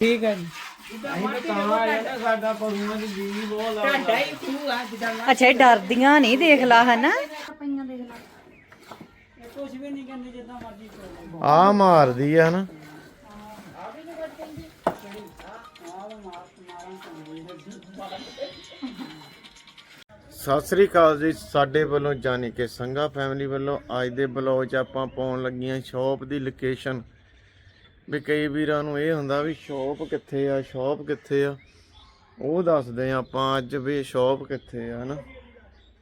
ਠੀਕ ਹੈ ਜੀ। ਅਸੀਂ ਤਾਂ ਤਾਂ ਆਏ ਨਾ ਸਾਡਾ ਪਸ਼ੂਆਂ ਦੀ ਬੀਜੀ ਬਹੁਤ ਤੁਹਾਡਾ ਲੱਗਦਾ ਹੀ ਖੂਹ ਆ ਜਿੱਦਾਂ ਮੈਂ ਅੱਛਾ ਇਹ ਡਰਦੀਆਂ ਨਹੀਂ ਦੇਖ ਲਾ ਹਨਾ? ਕੁਝ ਵੀ ਨਹੀਂ ਕਹਿੰਦੇ ਜਿੱਦਾਂ ਮਰਜ਼ੀ ਕਰੋ ਆ ਮਾਰਦੀ ਆ ਨਾ ਸਤਿ ਸ੍ਰੀ ਅਕਾਲ ਜੀ ਸਾਡੇ ਵੱਲੋਂ ਜਾਣੀ ਕਿ ਸੰਗਾ ਫੈਮਿਲੀ ਵੱਲੋਂ ਅੱਜ ਦੇ ਬਲੌਗ 'ਚ ਆਪਾਂ ਪਾਉਣ ਲੱਗੀਆਂ ਸ਼ਾਪ ਦੀ ਲੋਕੇਸ਼ਨ ਵੀ ਕਈ ਵੀਰਾਂ ਨੂੰ ਇਹ ਹੁੰਦਾ ਵੀ ਸ਼ਾਪ ਕਿੱਥੇ ਆ, ਸ਼ਾਪ ਕਿੱਥੇ ਆ? ਉਹ ਦੱਸਦੇ ਆ ਆਪਾਂ ਅੱਜ ਵੀ ਸ਼ਾਪ ਕਿੱਥੇ ਆ, ਹਨਾ?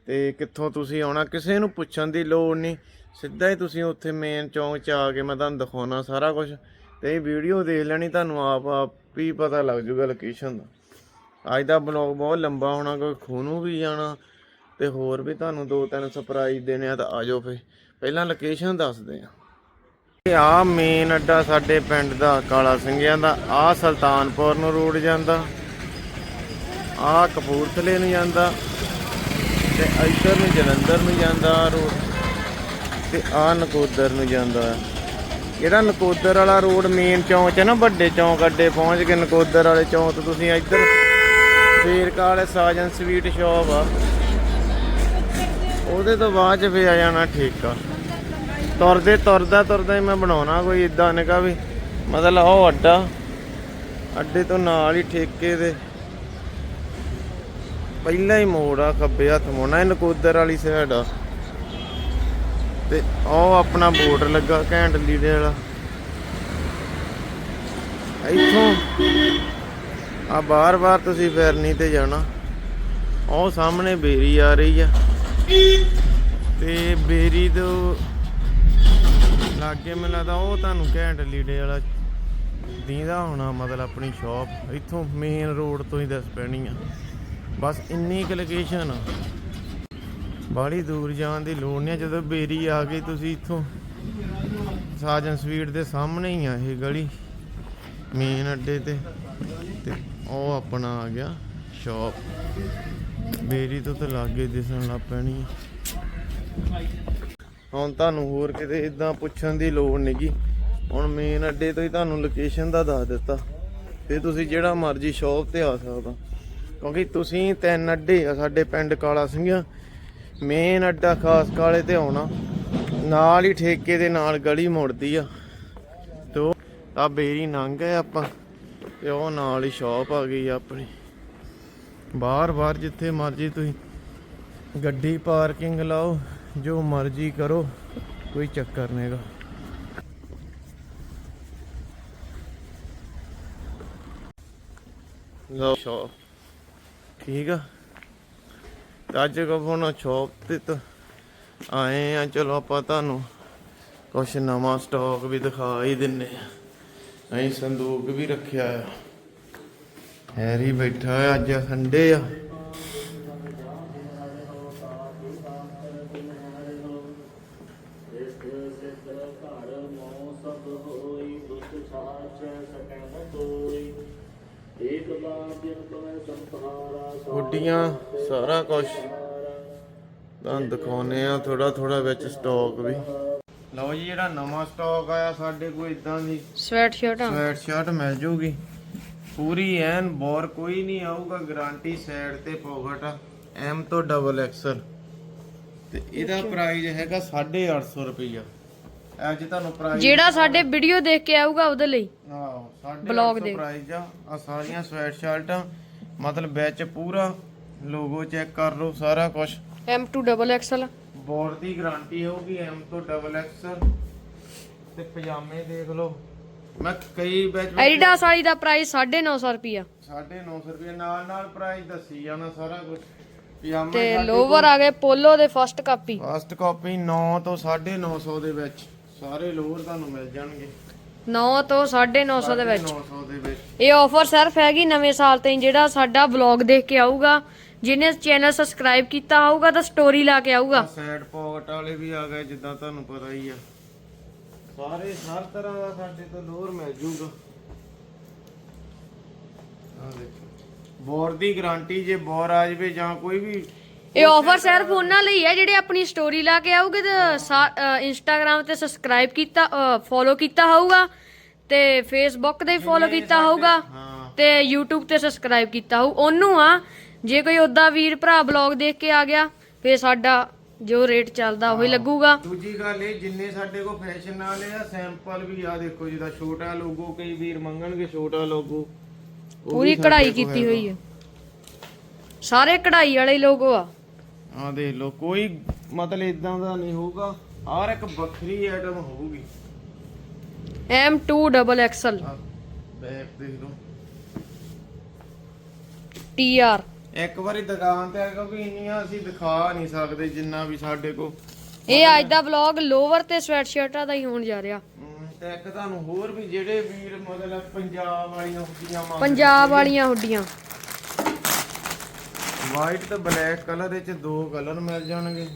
ਤੇ ਕਿੱਥੋਂ ਤੁਸੀਂ ਆਉਣਾ? ਕਿਸੇ ਨੂੰ ਪੁੱਛਣ ਦੀ ਲੋੜ ਨਹੀਂ। ਸਿੱਧਾ ਹੀ ਤੁਸੀਂ ਉੱਥੇ ਮੇਨ ਚੌਂਕ 'ਚ ਆ ਕੇ ਮੈਂ ਤੁਹਾਨੂੰ ਦਿਖਾਉਣਾ ਸਾਰਾ ਕੁਝ ਤੇ ਇਹ ਵੀਡੀਓ ਦੇਖ ਲੈਣੀ, ਤੁਹਾਨੂੰ ਆਪ ਆਪ ਹੀ ਪਤਾ ਲੱਗ ਜੂਗਾ ਲੋਕੇਸ਼ਨ ਦਾ। ਅੱਜ ਦਾ ਬਲੌਗ ਬਹੁਤ ਲੰਬਾ ਹੋਣਾ, ਕੋਈ ਖੂਨੂ ਵੀ ਜਾਣਾ। ਤੇ ਹੋਰ ਵੀ ਤੁਹਾਨੂੰ ਦੋ ਤਿੰਨ ਸਰਪ੍ਰਾਈਜ਼ ਦੇਣੇ ਆ ਤਾਂ ਆਜੋ ਫੇ ਪਹਿਲਾਂ ਲੋਕੇਸ਼ਨ ਦੱਸਦੇ ਆ। ਆ ਮੇਨ ਅੱਡਾ ਸਾਡੇ ਪਿੰਡ ਦਾ, ਕਾਲਾ ਸਿੰਘਿਆਂ ਦਾ। ਆ ਸੁਲਤਾਨਪੁਰ ਨੂੰ ਰੋਡ ਜਾਂਦਾ। ਆ ਕਪੂਰਥਲੇ ਨੂੰ ਜਾਂਦਾ। ਤੇ ਇੱਧਰ ਨੂੰ ਜਲੰਧਰ ਨੂੰ ਜਾਂਦਾ ਰੋਡ। ਤੇ ਆ ਨਕੋਦਰ ਨੂੰ ਜਾਂਦਾ ਜਿਹੜਾ ਨਕੋਦਰ ਵਾਲਾ ਰੋਡ ਮੇਨ ਚੌਂਕ 'ਚ ਨਾ, ਵੱਡੇ ਚੌਂਕ ਅੱਡੇ ਪਹੁੰਚ ਕੇ ਨਕੋਦਰ ਵਾਲੇ ਚੌਂਕ ਤੋਂ ਤੁਸੀਂ ਇੱਧਰ ਫੇਰਕਾ ਵਾਲੇ ਸਾਜਨ ਸਵੀਟ ਸ਼ਾਪ ਆ। ਉਹਦੇ ਤੋਂ ਬਾਅਦ ਚ ਫੇ ਆ ਜਾਣਾ ਠੇਕਾ। ਤੁਰਦੇ ਤੁਰਦਾ ਤੁਰਦਾ ਹੀ ਮੈਂ ਬਣਾਉਣਾ ਕੋਈ ਇਦਾਂ ਕਾ ਵੀ। ਮਤਲਬ ਉਹ ਅੱਡਾ। ਅੱਡੇ ਤੋਂ ਨਾਲ ਹੀ ਠੇਕੇ ਦੇ। ਪਹਿਲਾ ਹੀ ਮੋੜ ਆ ਖੱਬੇ ਹੱਥ ਮੋੜਨਾ, ਇਹ ਨਕੋਦਰ ਵਾਲੀ ਸਾਈਡ ਆ। ਤੇ ਉਹ ਆਪਣਾ ਬੋਰਡ ਲੱਗਾ ਘੈਂਟ ਲੀੜੇ ਵਾਲਾ। ਇੱਥੋਂ ਆ ਬਾਰ-ਬਾਰ ਤੁਸੀਂ ਫਿਰਨੀ ਤੇ ਜਾਣਾ। ਉਹ ਸਾਹਮਣੇ ਬੇਰੀ ਆ ਰਹੀ ਆ। ਤੇ ਬੇਰੀ ਤੋਂ ਲਾਗੇ ਮੈਨੂੰ ਲੱਗਦਾ ਉਹ ਤੁਹਾਨੂੰ ਘੈਂਟ ਲੀੜੇ ਵਾਲਾ ਦੀਂਦਾ ਹੋਣਾ, ਮਤਲਬ ਆਪਣੀ ਸ਼ਾਪ ਇੱਥੋਂ ਮੇਨ ਰੋਡ ਤੋਂ ਹੀ ਦੱਸ ਪੈਣੀ ਆ। ਬਸ ਇੰਨੀ ਕੁ ਲੋਕੇਸ਼ਨ ਆ। ਬਾਹਲੀ ਦੂਰ ਜਾਣ ਦੀ ਲੋੜ ਨਹੀਂ ਆ। ਜਦੋਂ ਬੇਰੀ ਆ ਗਈ, ਤੁਸੀਂ ਇੱਥੋਂ ਸਾਜਨ ਸਵੀਟ ਦੇ ਸਾਹਮਣੇ ਹੀ ਆ ਇਹ ਗਲੀ ਮੇਨ ਅੱਡੇ ਤੇ। ਤੇ ਉਹ ਆਪਣਾ ਆ ਗਿਆ ਸ਼ਾਪ ਬੇਰੀ ਤੋਂ ਤਾਂ ਲਾਗੇ ਦਿਸਣ ਲੱਗ ਪੈਣੀ ਆ। ਹੁਣ ਤੁਹਾਨੂੰ ਹੋਰ ਕਿਤੇ ਇਦਾਂ ਪੁੱਛਣ ਦੀ ਲੋੜ ਨਹੀਂਗੀ ਹੁਣ ਮੇਨ ਅੱਡੇ ਤੋਂ ਹੀ ਤੁਹਾਨੂੰ ਲੋਕੇਸ਼ਨ ਦਾ ਦੱਸ ਦਿੱਤਾ। ਤੇ ਤੁਸੀਂ ਜਿਹੜਾ ਮਰਜ਼ੀ ਸ਼ਾਪ ਤੇ ਆ ਸਕਦਾ। ਕਿਉਂਕਿ ਤੁਸੀਂ ਤਿੰਨ ਅੱਡੇ ਆ, ਸਾਡੇ ਪਿੰਡ ਕਾਲਾ ਸਿੰਘਿਆ। ਮੇਨ ਅੱਡਾ ਖਾਸ ਕਾਲੇ ਤੇ ਆਉਣਾ। ਨਾਲ ਹੀ ਠੇਕੇ ਦੇ ਨਾਲ ਗਲੀ ਮੁੜਦੀ ਆ। ਤੇ ਉਹ ਆ ਬੇਰੀ ਨੰਗ ਹੈ ਆਪਾਂ। ਤੇ ਉਹ ਨਾਲ ਹੀ ਸ਼ਾਪ ਆ ਗਈ ਆ ਆਪਣੀ। ਬਾਹਰ ਬਾਹਰ ਜਿੱਥੇ ਮਰਜ਼ੀ ਤੁਸੀਂ ਗੱਡੀ ਪਾਰਕਿੰਗ ਲਾਓ। ਜੋ ਮਰਜ਼ੀ ਕਰੋ ਕੋਈ ਚੱਕਰ ਨਹੀਂਗਾ ਲਓ ਸ਼ਾਪ ਠੀਕ ਆ। ਅੱਜ ਕੋ ਸ਼ਾਪ ਤੇ ਤਾਂ ਆਏ ਆ ਚਲੋ ਆਪਾਂ ਤੁਹਾਨੂੰ ਕੁਛ ਨਵਾਂ ਸਟਾਕ ਵੀ ਦਿਖਾ ਹੀ ਦਿੰਨੇ ਆ। ਅਸੀਂ ਸੰਦੂਕ ਵੀ ਰੱਖਿਆ ਆ। ਹੈਰੀ ਬੈਠਾ ਅੱਜ ਸੰਡੇ ਆ। ਗੁੱਡੀਆਂ ਸਾਰਾ ਕੁਝ ਤੁਹਾਨੂੰ ਦਿਖਾਉਨੇ ਆ ਥੋੜਾ ਥੋੜਾ ਵਿੱਚ ਸਟਾਕ ਵੀ। ਲਓ ਜੀ ਜਿਹੜਾ ਨਵਾਂ ਸਟਾਕ ਆਇਆ ਸਾਡੇ ਕੋਲ ਇਦਾਂ ਦੀ ਸਵੈਟ ਸ਼ਰਟਾਂ ਸਵੈਟ ਸ਼ਰਟ ਮਿਲ ਜੂਗੀ। ਪੂਰੀ ਐਨ ਬੋਰ ਕੋਈ ਨਹੀਂ ਆਊਗਾ ਗਾਰੰਟੀ ਸਾਈਡ ਤੇ ਪਾਕਟ ਐਮ ਤੋਂ ਡਬਲ ਐਕਸਲ ਤੇ ਇਹਦਾ ਪ੍ਰਾਈਸ ਹੈਗਾ 850 ਰੁਪਈਆ। ਅੱਜ ਤੁਹਾਨੂੰ ਪ੍ਰਾਈਸ ਜਿਹੜਾ ਸਾਡੇ ਵੀਡੀਓ ਦੇਖ ਕੇ ਆਊਗਾ ਉਹਦੇ ਲਈ। ਆਹੋ ਸਾਡੇ Blog ਦੇ। ਪ੍ਰਾਈਸ ਆ। ਆ ਸਾਰੀਆਂ ਸਵੈਟ ਸ਼ਰਟਾਂ ਮਤਲਬ ਵਿੱਚ ਪੂਰਾ ਲੋਗੋ ਚੈੱਕ ਕਰ ਲਓ ਸਾਰਾ ਕੁਝ M2 ਡਬਲ ਐਕਸਲ ਬੋਰ ਦੀ ਗਾਰੰਟੀ ਹੋਊਗੀ ਐਮ ਤੋਂ ਡਬਲ ਐਕਸਲ ਤੇ ਪਜਾਮੇ ਦੇਖ ਲਓ। ਮੈਂ ਕਈ ਵਿੱਚ ਐਡੀਡਾਸ ਵਾਲੀ ਦਾ ਪ੍ਰਾਈਸ 950 ਰੁਪਿਆ 950 ਰੁਪਏ ਨਾਲ ਨਾਲ ਪ੍ਰਾਈਸ ਦੱਸੀ ਜਾਣਾ ਸਾਰਾ ਕੁਝ ਪਜਾਮੇ ਤੇ ਲੋਵਰ ਆ ਗਏ ਪੋਲੋ ਦੇ ਫਸਟ ਕਾਪੀ ਫਸਟ ਕਾਪੀ 9 ਤੋਂ 950 ਦੇ ਵਿੱਚ। ਸਾਰੇ ਲੋਅਰ ਤੁਹਾਨੂੰ ਮਿਲ ਜਾਣਗੇ। 9 ਤੋਂ 950 ਦੇ ਵਿੱਚ। 900 ਦੇ ਵਿੱਚ। ਇਹ ਆਫਰ ਸਿਰਫ ਹੈਗੀ ਨਵੇਂ ਸਾਲ ਤੇ ਜਿਹੜਾ ਸਾਡਾ ਵਲੌਗ ਦੇਖ ਕੇ ਆਊਗਾ। ਜਿਹਨੇ ਚੈਨਲ ਸਬਸਕ੍ਰਾਈਬ ਕੀਤਾ ਹੋਊਗਾ ਤਾਂ ਸਟੋਰੀ ਲਾ ਕੇ ਆਊਗਾ। ਸਾਈਡ ਪਾਕਟ ਵਾਲੇ ਵੀ ਆ ਗਏ ਜਿੱਦਾਂ ਤੁਹਾਨੂੰ ਪਤਾ ਹੀ ਆ। ਸਾਰੇ ਹਰ ਤਰ੍ਹਾਂ ਦਾ ਸਾਡੇ ਤੋਂ ਲੋਅਰ ਮਿਲ ਜੂਗਾ। ਆ ਦੇਖੋ। ਬੋਰ ਦੀ ਗਾਰੰਟੀ ਜੇ ਬੋਰ ਆ ਜਵੇ ਜਾਂ ਕੋਈ ਵੀ ਇਹ ਆਫਰ ਸਿਰਫ ਉਹਨਾਂ ਲਈ ਹੈ ਜਿਹੜੇ ਆਪਣੀ ਸਟੋਰੀ ਲਾ ਕੇ ਆਉਗੇ ਤੇ ਇੰਸਟਾਗ੍ਰam ਤੇ ਸਬਸਕ੍ਰਾਈਬ ਕੀਤਾ ਫੋਲੋ ਕੀਤਾ ਹੋਊਗਾ ਤੇ ਫੇਸਬੁੱਕ ਤੇ ਫੋਲੋ ਕੀਤਾ ਹੋਊਗਾ ਤੇ YouTube ਤੇ ਸਬਸਕ੍ਰਾਈਬ ਕੀਤਾ ਹੋਊ। ਉਹਨੂੰ ਆ ਜੇ ਕੋਈ ਉਦਾਂ ਵੀਰ ਭਰਾ ਬਲੌਗ ਦੇਖ ਕੇ ਆ ਗਿਆ ਫੇ ਸਾਡਾ ਜੋ ਰੇਟ ਚੱਲਦਾ ਉਹੀ ਲੱਗੂਗਾ। ਦੂਜੀ ਗੱਲ ਇਹ ਜਿੰਨੇ ਸਾਡੇ ਕੋਲ ਫੈਸ਼ਨ ਵਾਲੇ ਆ ਸੈਂਪਲ ਵੀ ਆ ਦੇਖੋ ਜਿਹਦਾ ਛੋਟਾ ਲੋਗੋ ਕਈ ਵੀਰ ਮੰਗਣਗੇ ਛੋਟਾ ਲੋਗੋ ਪੂਰੀ ਕਢਾਈ ਕੀਤੀ ਹੋਈ ਹੈ ਸਾਰੇ ਕਢਾਈ ਵਾਲੇ ਲੋਗੋ ਆ। ਆ ਦੇਖ ਲਓ ਕੋਈ ਮਤਲਬ ਇਦਾਂ ਦਾ ਨਹੀਂ ਹੋਊਗਾ ਹਰ ਇੱਕ ਵੱਖਰੀ ਆਈਟਮ ਹੋਊਗੀ। M2 ਡਬਲ ਐਕਸਲ ਬੈਕ ਦੇਖ ਲਓ। TR ਇੱਕ ਵਾਰੀ ਦੁਕਾਨ ਤੇ ਆ ਕਿਉਂਕਿ ਇੰਨੀਆਂ ਅਸੀਂ ਦਿਖਾ ਨਹੀਂ ਸਕਦੇ ਜਿੰਨਾ ਵੀ ਸਾਡੇ ਕੋਲ। ਇਹ ਅੱਜ ਦਾ ਵਲੌਗ ਲੋਵਰ ਤੇ ਸਵੈਟ ਸ਼ਰਟਾਂ ਦਾ ਹੀ ਹੋਣ ਜਾ ਰਿਹਾ। ਹਮ, ਤੇ ਇੱਕ ਤੁਹਾਨੂੰ ਹੋਰ ਵੀ ਜਿਹੜੇ ਵੀਰ ਮਤਲਬ ਪੰਜਾਬ ਵਾਲੀਆਂ ਹੁੰਦੀਆਂ ਮੰਗਦੇ ਪੰਜਾਬ ਵਾਲੀਆਂ ਹੁੱਡੀਆਂ। ਵਾਈਟ ਤੇ ਬਲੈਕ ਕਲਰ ਵਿੱਚ ਦੋ ਕਲਰ ਮਿਲ ਜਾਣਗੇ।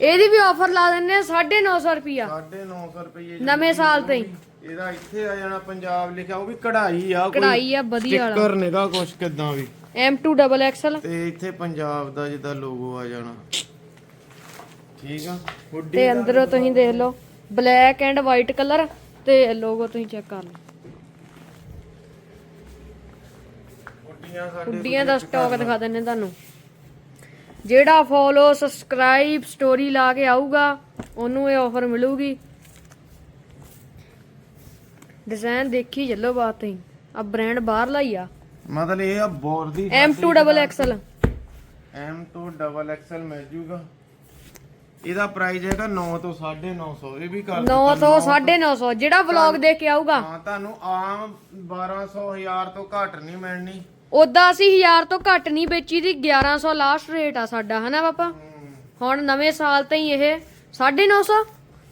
ਇਹਦੀ ਵੀ ਆਫਰ ਲਾ ਦਿੰਨੇ ਆ 950 ਰੁਪਿਆ 950 ਰੁਪਏ ਨਵੇਂ ਸਾਲ ਤੇ ਹੀ ਇਹਦਾ ਇੱਥੇ ਆ ਜਾਣਾ ਪੰਜਾਬ ਲਿਖਿਆ ਉਹ ਵੀ ਕਢਾਈ ਆ ਕੋਈ। ਕਢਾਈ ਆ ਵਧੀਆ ਵਾਲਾ। ਸਟicker ਨਿਗਾ ਕੁਛ ਕਿਦਾਂ ਵੀ। M2 ਡਬਲ ਐਕਸਲ ਤੇ ਇੱਥੇ ਪੰਜਾਬ ਦਾ ਜਿੱਦਾਂ ਲੋਗੋ ਆ ਜਾਣਾ। ਠੀਕ ਆ? ਹੁੱਡੀ ਤੇ ਅੰਦਰੋਂ ਤੁਸੀਂ ਦੇਖ ਲਓ ਬਲੈਕ ਐਂਡ ਵਾਈਟ ਕਲਰ ਤੇ ਲੋਗੋ ਤੁਸੀਂ ਚੈੱਕ ਕਰ ਲਓ। ਹੁੱਡੀਆਂ ਸਾਡੇ ਹੁੱਡੀਆਂ ਦਾ ਸਟਾਕ ਦਿਖਾ ਦਿੰਨੇ ਤੁਹਾਨੂੰ। ਜਿਹੜਾ ਫੋਲੋ ਸਬਸਕ੍ਰਾਈਬ ਸਟੋਰੀ ਲਾ ਕੇ ਆਊਗਾ ਉਹਨੂੰ ਇਹ ਆਫਰ ਮਿਲੂਗੀ। ਡਿਜ਼ਾਈਨ ਦੇਖੀ ਚੱਲੋ ਬਾਤ ਤੁਸੀਂ। ਆ ਬ੍ਰਾਂਡ ਬਾਹਰਲਾ ਹੀ ਆ। ਮਤਲਬ ਇਹ ਆ ਬੋਰ ਦੀ M2 double XL M2 double XL ਮਿਲ ਜੂਗਾ। ਇਹਦਾ ਪ੍ਰਾਈਸ ਹੈਗਾ 9 ਤੋਂ 950 ਇਹ ਵੀ ਕਰ 9 ਤੋਂ 950 ਜਿਹੜਾ ਵਲੌਗ ਦੇਖ ਕੇ ਆਊਗਾ। ਹਾਂ ਤੁਹਾਨੂੰ ਆਮ 1200 1000 ਤੋਂ ਘੱਟ ਨਹੀਂ ਮਿਲਣੀ। ਉਦਾਂ ਅਸੀਂ 1000 ਤੋਂ ਘੱਟ ਨਹੀਂ ਵੇਚੀ ਦੀ 1100 ਲਾਸਟ ਰੇਟ ਆ ਸਾਡਾ ਹਨਾ ਪਾਪਾ? ਹੁਣ ਨਵੇਂ ਸਾਲ ਤੇ ਹੀ ਇਹ 950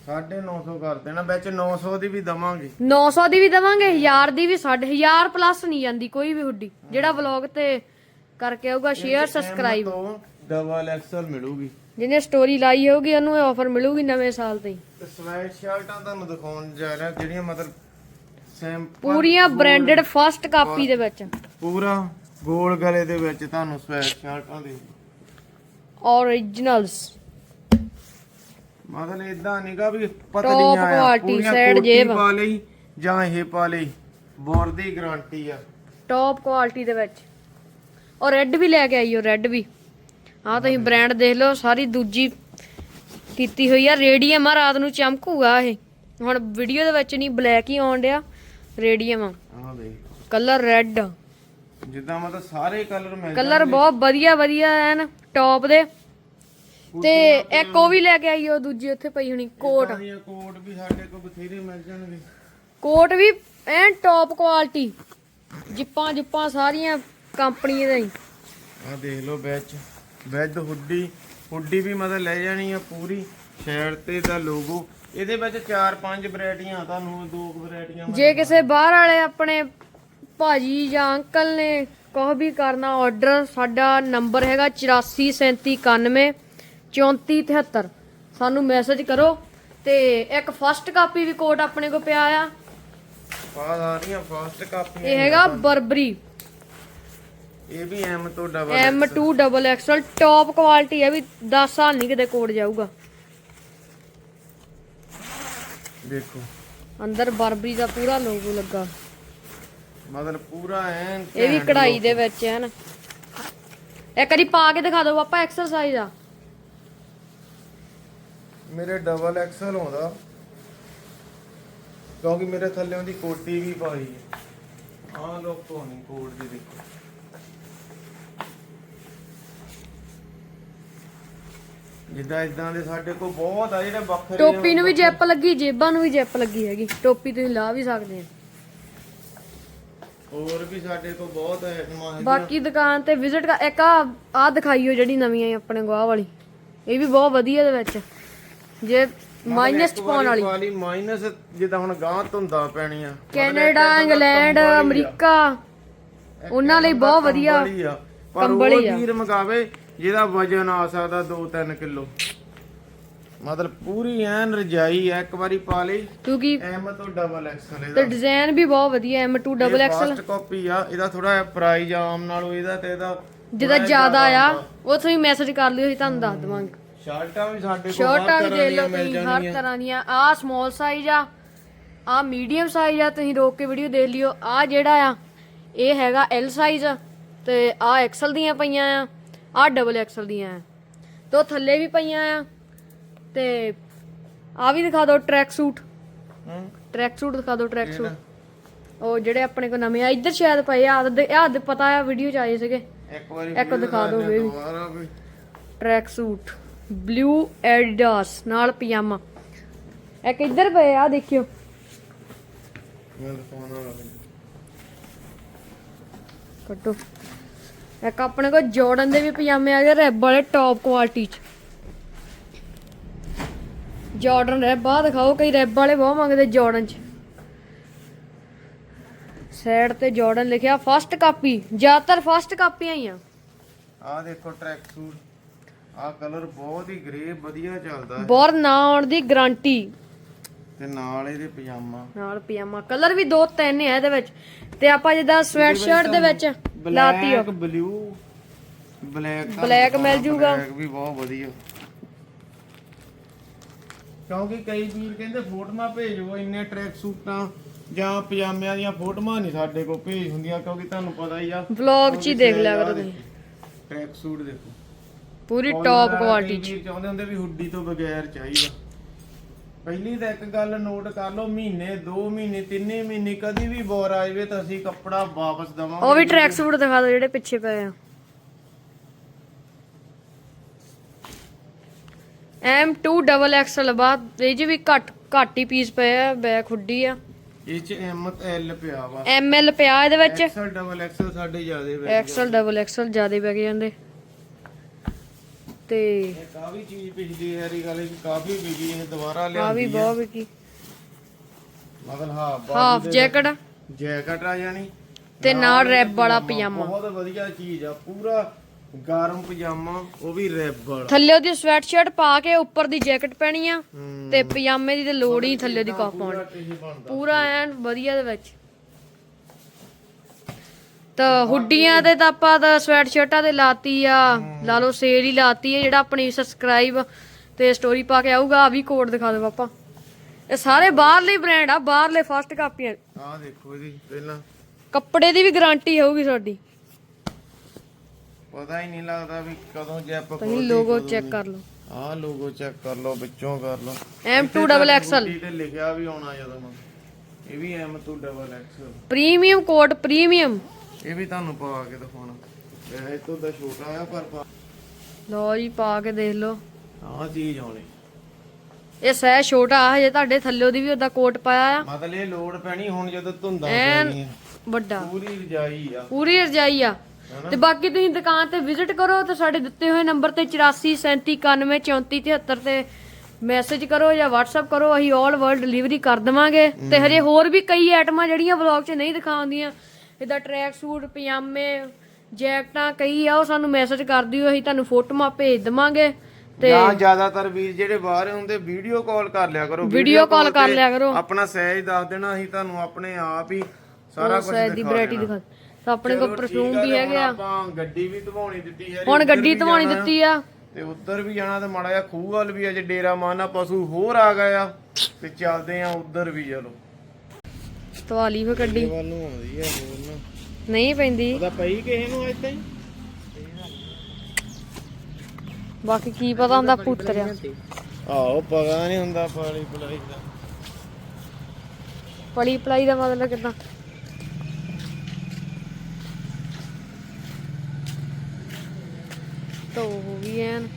950 ਕਰ ਦੇਣਾ ਵਿੱਚ 900 ਦੀ ਵੀ ਦਵਾਂਗੇ। 900 ਦੀ ਵੀ ਦਵਾਂਗੇ 1000 ਦੀ ਵੀ 1000 ਪਲੱਸ ਨਹੀਂ ਜਾਂਦੀ ਕੋਈ ਵੀ ਹੁੱਡੀ। ਜਿਹੜਾ ਵਲੌਗ ਤੇ ਕਰਕੇ ਆਊਗਾ ਸ਼ੇਅਰ ਸਬਸਕ੍ਰਾਈਬ ਤੋਂ ਡਬਲ ਐਕਸਲ ਮਿਲੂਗੀ। ਜਿਹਨੇ ਸਟੋਰੀ ਲਾਈ ਹੋਊਗੀ ਉਹਨੂੰ ਇਹ ਆਫਰ ਮਿਲੂਗੀ ਨਵੇਂ ਸਾਲ ਤੇ ਸਵੈਟ ਸ਼ਰਟਾਂ ਤੁਹਾਨੂੰ ਦਿਖਾਉਣ ਜਾ ਰਿਹਾ ਜਿਹੜੀਆਂ ਮਤਲਬ ਸੈਂਪਲ ਪੂਰੀਆਂ ਬ੍ਰਾਂਡਡ ਫਸਟ ਕਾਪੀ ਦੇ ਵਿੱਚ। ਪੂਰਾ ਗੋਲ ਗਲੇ ਦੇ ਵਿੱਚ ਤੁਹਾਨੂੰ ਸਵੈਟ ਸ਼ਰਟਾਂ ਦੇ ਓਰੀਜਨਲਸ ਮਤਲਬ ਇਦਾਂ ਨਹੀਂਗਾ ਵੀ ਪਤਲੀਆਂ ਆ quality, ਪੂਰੀਆਂ side ਕੋਟੀ ਜੇਬ। ਪਾ ਲਈ ਜਾਂ ਇਹ ਪਾ ਲਈ ਬੋਰ ਦੀ ਗਾਰੰਟੀ ਆ। ਟੌਪ ਕੁਆਲਿਟੀ ਦੇ ਵਿੱਚ। ਔਰ ਰੈੱਡ ਵੀ ਲੈ ਕੇ ਆਈਓ ਰੈੱਡ ਵੀ। ਆਹ ਤੁਸੀਂ ਬ੍ਰਾਂਡ ਦੇਖ ਲਓ ਸਾਰੀ ਦੂਜੀ ਕੀਤੀ ਹੋਈ ਆ। ਰੇਡੀਅਮ ਆ ਰਾਤ ਨੂੰ ਚਮਕੂਗਾ ਇਹ। ਹੁਣ ਵੀਡੀਓ ਦੇ ਵਿੱਚ ਨਹੀਂ ਬਲੈਕ ਹੀ ਆਉਣ ਡਿਆ ਰੇਡੀਅਮ ਆ। ਆਹ ਦੇਖ। ਕਲਰ ਰੈੱਡ ਜਿੱਦਾਂ ਮਤਲਬ ਸਾਰੇ ਕਲਰ ਮਿਲ ਕਲਰ ਬਹੁਤ ਵਧੀਆ ਵਧੀਆ ਐਨ ਟੌਪ ਦੇ। ਤੇ ਇੱਕ ਉਹ ਵੀ ਲੈ ਕੇ ਆਈਓ ਦੂਜੀ ਉੱਥੇ ਪਈ ਹੋਣੀ ਕੋਟ। ਕੋਟ ਵੀ ਸਾਡੇ ਕੋਲ ਬਥੇਰੇ ਮਿਲ ਜਾਣਗੇ। ਕੋਟ ਵੀ ਐਨ ਟੌਪ ਕੁਆਲਿਟੀ ਜਿੱਪਾਂ ਜਿੱਪਾਂ ਸਾਰੀਆਂ ਕੰਪਨੀ ਦੇ ਹੀ। ਆਹ ਦੇਖ ਲਓ ਵਿੱਚ ਵੈਦ ਹੁੱਡੀ ਹੁੱਡੀ ਵੀ ਮਤਲਬ ਲੈ ਜਾਣੀ ਆ ਪੂਰੀ। ਸ਼ੇਡ ਤੇ ਦਾ ਲੋਗੋ ਇਹਦੇ ਵਿੱਚ 4-5 ਵੈਰਾਈਟੀਆਂ ਤੁਹਾਨੂੰ ਦੋ ਵੈਰਾਈਟੀਆਂ ਜੇ ਕਿਸੇ ਬਾਹਰ ਵਾਲੇ ਆਪਣੇ ਭਾਜੀ ਜਾਂ ਅੰਕਲ ਨੇ ਕੁਛ ਵੀ ਕਰਨਾ ਆਰਡਰ ਸਾਡਾ ਨੰਬਰ ਹੈਗਾ 843791 3473 ਸਾਨੂੰ ਮੈਸੇਜ ਕਰੋ ਤੇ ਇੱਕ ਫਸਟ ਕਾਪੀ ਵੀ ਕੋਡ ਆਪਣੇ ਕੋ ਪਿਆ ਆ। ਆ ਸਾਰੀਆਂ ਫਾਸਟ ਕਾਪੀਆਂ ਇਹ ਹੈਗਾ ਬਰਬਰੀ। ਇਹ ਵੀ M ਤੋਂ double M2 double XL top quality ਹੈ ਵੀ 10 ਸਾਲ ਨਹੀਂ ਕਿਤੇ ਕੋਡ ਜਾਊਗਾ। ਦੇਖੋ। ਅੰਦਰ ਬਰਬਰੀ ਦਾ ਪੂਰਾ ਲੋਗੋ ਲੱਗਾ। ਮਤਲਬ ਪੂਰਾ ਐਨ ਇਹ ਵੀ ਕਢਾਈ ਦੇ ਵਿੱਚ ਹੈ ਨਾ ਇੱਕ ਵਾਰੀ ਪਾ ਕੇ ਦਿਖਾ ਦਿਓ ਪਾਪਾ ਐਕਸਰਸਾਈਜ਼ ਆ। ਮੇਰੇ ਡਬਲ ਐਕਸਲ ਆਉਂਦਾ। ਕਿਉਂਕਿ ਮੇਰੇ ਥੱਲੇ ਉਹਦੀ ਕੋਟੀ ਵੀ ਪਾਈ ਹੈ। ਆਹ ਲੋਕ ਧੋਣੀ ਕੋਟ ਦੀ ਦੇਖੋ। ਜਿੱਦਾਂ ਇਦਾਂ ਦੇ ਸਾਡੇ ਕੋਲ ਬਹੁਤ ਆ ਜਿਹੜੇ ਵੱਖਰੇ ਟੋਪੀ ਨੂੰ ਵੀ ਜੈਪ ਲੱਗੀ ਜੇਬਾਂ ਨੂੰ ਵੀ ਜੈਪ ਲੱਗੀ ਹੈਗੀ। ਟੋਪੀ ਤੁਸੀਂ ਲਾ ਵੀ ਸਕਦੇ ਆ ਹੋਰ ਵੀ ਸਾਡੇ ਕੋਲ ਬਹੁਤ ਆਈਟਮਾਂ ਹੈ ਬਾਕੀ ਦੁਕਾਨ ਤੇ ਵਿਜ਼ਿਟ ਕਰ ਇੱਕ ਆ ਆ ਦਿਖਾਈਓ ਜਿਹੜੀ ਨਵੀਂ ਆਈ ਆਪਣੇ ਗਵਾਹ ਵਾਲੀ। ਇਹ ਵੀ ਬਹੁਤ ਵਧੀਆ ਦੇ ਵਿੱਚ। ਜੇ ਮਾਈਨਸ ਚ ਪਾਉਣ ਵਾਲੀ। ਵਾਲੀ ਮਾਈਨਸ ਜਿੱਦਾਂ ਹੁਣ ਗਾਂ ਧੁੰਦਾ ਪੈਣੀਆਂ। ਕੈਨੇਡਾ ਇੰਗਲੈਂਡ ਅਮਰੀਕਾ ਉਹਨਾਂ ਲਈ ਬਹੁਤ ਵਧੀਆ ਕੰਬਲ ਹੀ ਆ। ਪਰ ਉਹ ਵੀਰ ਮਗਾਵੇ ਜਿਹਦਾ ਵਜਨ ਆ ਸਕਦਾ 2-3 ਕਿਲੋ। ਮਤਲਬ ਪੂਰੀ ਐਨ ਰਜਾਈ ਐ ਇੱਕ ਵਾਰੀ ਪਾ ਲਈ। ਕਿਉਂਕਿ ਐਮ ਤੋਂ ਡਬਲ ਐਕਸਲ ਤੇ ਇਹਦਾ ਡਿਜ਼ਾਈਨ ਵੀ ਬਹੁਤ ਵਧੀਆ M2 double XL first copy ਆ ਇਹਦਾ ਥੋੜਾ ਜਿਹਾ ਪ੍ਰਾਈਸ ਆਮ ਨਾਲੋਂ ਇਹਦਾ ਤੇ ਇਹਦਾ ਜਿਹਦਾ ਜ਼ਿਆਦਾ ਆ ਉਹ ਤੁਸੀਂ ਮੈਸੇਜ ਕਰ ਲਿਓ ਅਸੀਂ ਤੁਹਾਨੂੰ ਦੱਸ ਦਵਾਂਗੇ। ਸ਼ਰਟਾਂ ਵੀ ਸਾਡੇ ਕੋਲ ਸ਼ਰਟਾਂ ਵੀ ਹਰ ਦੇ ਤਰ੍ਹਾਂ ਲਓ ਦੀਆਂ ਮਿਲ ਤੁਸੀਂ ਹਰ ਜਾਣਗੀਆਂ। ਤਰ੍ਹਾਂ ਦੀਆਂ। ਆ ਸਮਾਲ ਸਾਈਜ਼ ਆ ਆ ਮੀਡੀਅਮ ਸਾਈਜ਼ ਆ ਤੁਸੀਂ ਰੋਕ ਕੇ ਵੀਡੀਓ ਦੇਖ ਲਿਓ। ਆ ਜਿਹੜਾ ਆ ਇਹ ਹੈਗਾ ਐਲ ਸਾਈਜ਼ ਤੇ ਆ ਐਕਸਲ ਦੀਆਂ ਪਈਆਂ ਆ ਆ ਡਬਲ ਐਕਸਲ ਦੀਆਂ ਆ। ਤੋਂ ਥੱਲੇ ਵੀ ਪਈਆਂ ਆ ਤੇ ਆ ਵੀ ਦਿਖਾ ਦਿਓ ਟਰੈਕ ਸੂਟ ਹੂੰ। ਟਰੈਕ ਸੂਟ ਦਿਖਾ ਦਿਓ ਟਰੈਕ ਸੂਟ ਉਹ ਜਿਹੜੇ ਆਪਣੇ ਕੋ ਨਵੇਂ ਆ ਇੱਧਰ ਸ਼ਾਇਦ ਪਏ ਆ ਆਹ ਦੇ- ਆਹ ਦੇ ਪਤਾ ਆ ਵੀਡੀਓ ਚ ਆਏ ਸੀਗੇ। ਇੱਕ ਵਾਰੀ ਇੱਕ ਫਿਰ ਦਿਖਾ ਦਿਓ ਆ ਵੀ। ਦੁਬਾਰਾ ਵੀ। ਟਰੈਕ ਸੂਟ ਬਲੂ ਐਡੀਡਾਸ ਨਾਲ ਪਜਾਮਾ। ਇੱਕ ਇੱਧਰ ਪਏ ਆ ਦੇਖਿਓ। ਮੈਂ ਦਿਖਾਉਣਾ ਲੱਗ ਕੱਟੋ। ਇੱਕ ਆਪਣੇ ਕੋਲ ਜਾਰਡਨ ਦੇ ਵੀ ਪਜਾਮੇ ਆ ਗਏ ਰੈਬ ਵਾਲੇ ਟੌਪ ਕੁਆਲਿਟੀ ਚ। ਜਾਰਡਨ ਰੈਬ ਬਾਹ ਦਿਖਾਓ ਕਈ ਰੈਬ ਵਾਲੇ ਬਹੁਤ ਮੰਗਦੇ ਜਾਰਡਨ ਚ। ਸਾਈਡ ਤੇ ਜਾਰਡਨ ਲਿਖਿਆ ਫਸਟ ਕਾਪੀ ਜ਼ਿਆਦਾਤਰ ਫਸਟ ਕਾਪੀਆਂ ਹੀ ਆ ਆ ਦੇਖੋ ਟਰੈਕ ਸੂਟ ਆ ਕਲਰ ਬਹੁਤ ਹੀ ਗ੍ਰੇ ਵਧੀਆ ਚੱਲਦਾ ਹੈ ਬੋਰ ਨਾ ਆਉਣ ਦੀ ਗਾਰੰਟੀ। ਤੇ ਨਾਲ ਇਹਦੇ ਪਜਾਮਾ। ਨਾਲ ਪਜਾਮਾ। ਕਲਰ ਵੀ ਦੋ ਤਿੰਨ ਹੈ ਇਹਦੇ ਵਿੱਚ। ਤੇ ਆਪਾਂ ਜਿੱਦਾਂ ਸਵੈਟ ਸ਼ਰਟ ਦੇ ਵਿੱਚ ਲਾਤੀ ਬਲੈਕ ਬਲੂ ਬਲੈਕ Black ਮਿਲ ਜੂਗਾ। ਬਲੈਕ ਵੀ ਬਹੁਤ ਵਧੀਆ। ਕਿਉਂਕਿ ਕਈ ਵੀਰ ਕਹਿੰਦੇ ਫੋਟੋਆਂ ਭੇਜੋ ਇੰਨੇ ਟਰੈਕ ਸੂਟਾਂ ਜਾਂ ਪਜਾਮਿਆਂ ਦੀਆਂ ਫੋਟੋਆਂ ਨਹੀਂ ਸਾਡੇ ਕੋਲ ਭੇਜ ਹੁੰਦੀਆਂ ਕਿਉਂਕਿ ਤੁਹਾਨੂੰ ਪਤਾ ਹੀ ਆ। ਵਲੌਗ 'ਚ ਹੀ ਦੇਖ ਲਿਆ ਕਰੋ ਤੁਸੀਂ। ਟਰੈਕ ਸੂਟ ਦੇਖੋ। ਪੂਰੀ ਟੌਪ ਕੁਆਲਿਟੀ ਚ। ਚਾਹੁੰਦੇ ਹੁੰਦੇ ਵੀ ਹੁੱਡੀ ਤੋਂ ਬਗੈਰ ਚਾਹੀਦਾ। ਪਹਿਲੀ ਤਾਂ ਇੱਕ ਗੱਲ ਨੋਟ ਕਰ ਲਓ ਮਹੀਨੇ 2 ਮਹੀਨੇ 3 ਮਹੀਨੇ ਕਦੀ ਵੀ ਬੋਰ ਆ ਜਾਵੇ ਤਾਂ ਅਸੀਂ ਕੱਪੜਾ ਵਾਪਸ ਦਵਾਂਗੇ। ਉਹ ਵੀ ਟਰੈਕ ਸੂਟ ਦਿਖਾ ਦਿਓ ਜਿਹੜੇ ਪਿੱਛੇ ਪਏ ਆ। M2 ਡਬਲ ਐਕਸਲ ਬਾਅਦ ਇਹ 'ਚ ਵੀ ਘੱਟ ਘੱਟ ਹੀ ਪੀਸ ਪਏ ਆ ਬੈਕ ਹੁੱਡੀ ਆ। ਇਹ ਚ ਐਮ ਐਲ ਪਿਆ ਵਾ। ML ਪਿਆ ਇਹਦੇ ਵਿੱਚ। ਐਕਸਲ ਡਬਲ ਐਕਸਲ ਸਾਡੇ ਜ਼ਿਆਦੇ ਵੇ ਐਕਸਲ ਡਬਲ ਐਕਸਲ ਜ਼ਿਆਦਾ ਪੈ ਜਾਂਦੇ ਤੇ ਇਹ ਕਾਫੀ ਚੀਜ਼ ਪਿਛਲੀ ਵਾਰੀ ਗੱਲ ਸੀ ਕਾਫੀ ਵਿਕੀ ਇਹ ਦੁਬਾਰਾ ਆ ਲਿਆਂਦੀ ਵੀ ਹੈ। ਬਹੁਤ ਵਿਕੀ ਮਤਲਬ ਹਾਫ ਹਾਫ ਜੈਕਟ ਜੈਕਟ ਆ ਜਾਣੀ। ਤੇ ਨਾਲ ਰੈਬ ਵਾਲਾ ਪਜਾਮਾ। ਬਹੁਤ ਵਧੀਆ ਚੀਜ਼ ਆ ਪੂਰਾ ਗਰਮ ਪਜਾਮਾ ਉਹ ਵੀ ਰੈਬ ਵਾਲਾ। ਥੱਲੇ ਉਹਦੀ ਸਵੈਟ ਸ਼ਰਟ ਪਾ ਕੇ ਉੱਪਰ ਦੀ ਜੈਕਟ ਪੈਣੀ ਆ ਹੂੰ। ਤੇ ਪਜਾਮੇ ਦੀ ਤੇ ਲੋੜ ਹੀ ਥੱਲੇ ਦੀ ਕਾਫ ਪਾਉਣ ਪੂਰਾ ਇਹ ਬਣਦਾ। ਪੂਰਾ ਐਨ ਵਧੀਆ ਦੇ ਵਿੱਚ। ਤਾਂ ਹੁੱਡੀਆਂ ਤੇ ਤਾਂ ਆਪਾਂ ਤਾਂ ਸਵੈਟ ਸ਼ਰਟਾਂ ਤੇ ਲਾਤੀ ਆ। ਲਾ ਲਓ ਸੇਲ ਹੀ ਲਾਤੀ ਹੈ ਜਿਹੜਾ ਆਪਣੀ ਸਬਸਕ੍ਰਾਈਬ ਤੇ ਸਟੋਰੀ ਪਾ ਕੇ ਆਊਗਾ ਆ ਵੀ ਕੋਡ ਦਿਖਾ ਦਿਓ ਪਾਪਾ। ਇਹ ਸਾਰੇ ਬਾਹਰਲੇ ਬ੍ਰਾਂਡ ਆ ਬਾਹਰਲੇ ਫਸਟ ਕਾਪੀਆਂ। ਆਹ ਦੇਖੋ ਇਹਦੀ ਪਹਿਲਾਂ। ਕੱਪੜੇ ਦੀ ਵੀ ਗਾਰੰਟੀ ਹੋਊਗੀ ਤੁਹਾਡੀ। ਪਤਾ ਹੀ ਨਹੀਂ ਲੱਗਦਾ ਵੀ ਕਦੋਂ ਜੈਪ ਤੁਸੀਂ ਲੋਗੋ ਚੈੱਕ ਕਰ ਲਓ। ਆਹ ਲੋਗੋ ਚੈੱਕ ਕਰ ਲਓ ਵਿੱਚੋਂ ਕਰ ਲਓ। M2 ਡਬਲ ਐਕਸਲ ਹੁੱਡੀ ਤੇ ਲਿਖਿਆ ਵੀ ਆਉਣਾ ਜਦੋਂ ਇਹ ਵੀ M2 double XL premium code premium ਇਹ ਵੀ ਤੁਹਾਨੂੰ ਪਾ ਕੇ ਦਿਖਾਉਣਾ ਇਹ ਇਹ ਤੋਂ ਦਾ ਛੋਟਾ ਆ ਪਰ ਪਾ ਲਓ ਜੀ ਪਾ ਕੇ ਦੇਖ ਲਓ। ਆਹ ਚੀਜ਼ ਆਉਣੀ। ਇਹ ਸਹਿ ਛੋਟਾ ਆ ਹਜੇ ਤੁਹਾਡੇ ਥੱਲੇ ਦੀ ਵੀ ਉਹਦਾ ਕੋਟ ਪਾਇਆ ਆ। ਮਤਲਬ ਇਹ ਲੋਡ ਪੈਣੀ ਹੁਣ ਜਦੋਂ ਧੁੰਦਾਂ ਐਨ ਪੈਣੀਆਂ। ਵੱਡਾ। ਪੂਰੀ ਰਜਾਈ ਆ। ਪੂਰੀ ਰਜਾਈ ਆ। ਤੇ ਬਾਕੀ ਤੁਸੀਂ ਦੁਕਾਨ ਤੇ ਵਿਜ਼ਿਟ ਕਰੋ ਤੇ ਸਾਡੇ ਦਿੱਤੇ ਹੋਏ ਨੰਬਰ ਤੇ 8437913473 ਤੇ ਮੈਸੇਜ ਕਰੋ ਜਾਂ WhatsApp ਕਰੋ ਅਸੀਂ 올 ਵਰਲਡ ਡਿਲੀਵਰੀ ਕਰ ਦਵਾਂਗੇ। ਤੇ ਹਜੇ ਹੋਰ ਵੀ ਕਈ ਆਈਟਮਾਂ ਜਿਹੜੀਆਂ ਵਲੌਗ 'ਚ ਨਹੀਂ ਦਿਖਾਉਂਦੀਆਂ। ਜਿੱਦਾਂ ਟਰੈਕ ਸੂਟ ਪਜਾਮੇ ਜੈਕਟਾਂ ਕਈ ਆ ਉਹ ਸਾਨੂੰ ਮੈਸੇਜ ਕਰ ਦਿਓ ਅਸੀਂ ਤੁਹਾਨੂੰ ਫੋਟੋਆਂ ਭੇਜ ਦਵਾਂਗੇ ਤੇ ਜਾਂ ਜ਼ਿਆਦਾਤਰ ਵੀਰ ਜਿਹੜੇ ਬਾਹਰ ਹੁੰਦੇ ਵੀਡੀਓ ਕਾਲ ਕਰ ਲਿਆ ਕਰੋ ਵੀਡੀਓ ਕਾਲ ਕਰ ਲਿਆ ਕਰੋ। ਆਪਣਾ ਸਾਈਜ਼ ਦੱਸ ਦੇਣਾ ਅਸੀਂ ਤੁਹਾਨੂੰ ਆਪਣੇ ਆਪ ਹੀ ਸਾਰਾ ਕੁਝ ਸਾਈਜ਼ ਦੀ ਵੈਰਾਈਟੀ ਦਿਖਾ ਤਾਂ ਆਪਣੇ ਕੋਲ ਪਰਫਿਊਮ ਵੀ ਹੈਗੇ ਆ। ਆਪਾਂ ਗੱਡੀ ਵੀ ਧਵਾਉਣੀ ਦਿੱਤੀ ਹੈ ਹੁਣ ਗੱਡੀ ਧਵਾਉਣੀ ਦਿੱਤੀ ਆ। ਤੇ ਉੱਧਰ ਵੀ ਜਾਣਾ ਤੇ ਮਾੜਾ ਜਿਹਾ ਖੂਹ ਵੱਲ ਵੀ ਅਜੇ ਡੇਰਾ ਮਾਨਾ ਪਸ਼ੂ ਹੋਰ ਆ ਗਏ ਆ। ਤੇ ਚੱਲਦੇ ਆ ਉੱਧਰ ਵੀ ਚਲੋ। ਤਵਾਲੀ ਫੇ ਕੱਢੀ। ਵੱਲ ਨੂੰ ਆਉਂਦੀ ਆ ਹੋਰ ਨਾ। ਨਹੀਂ ਪੈਂਦੀ। ਉਹਦਾ ਪਈ ਕਿਸੇ ਨੂੰ ਅੱਜ ਤਾਈਂ? ਬਾਕੀ ਕੀ ਪਤਾ ਹੁੰਦਾ ਪੁੱਤਰਿਆ। ਆਹੋ ਪਤਾ ਨਹੀਂ ਹੁੰਦਾ ਪਾਲੀ ਪਲਾਈ ਦਾ। ਪਲੀ ਪਲਾਈ ਦਾ ਮਤਲਬ ਕਿਦਾਂ? ਤੋ ਹੋ ਗਈ ਐਨ।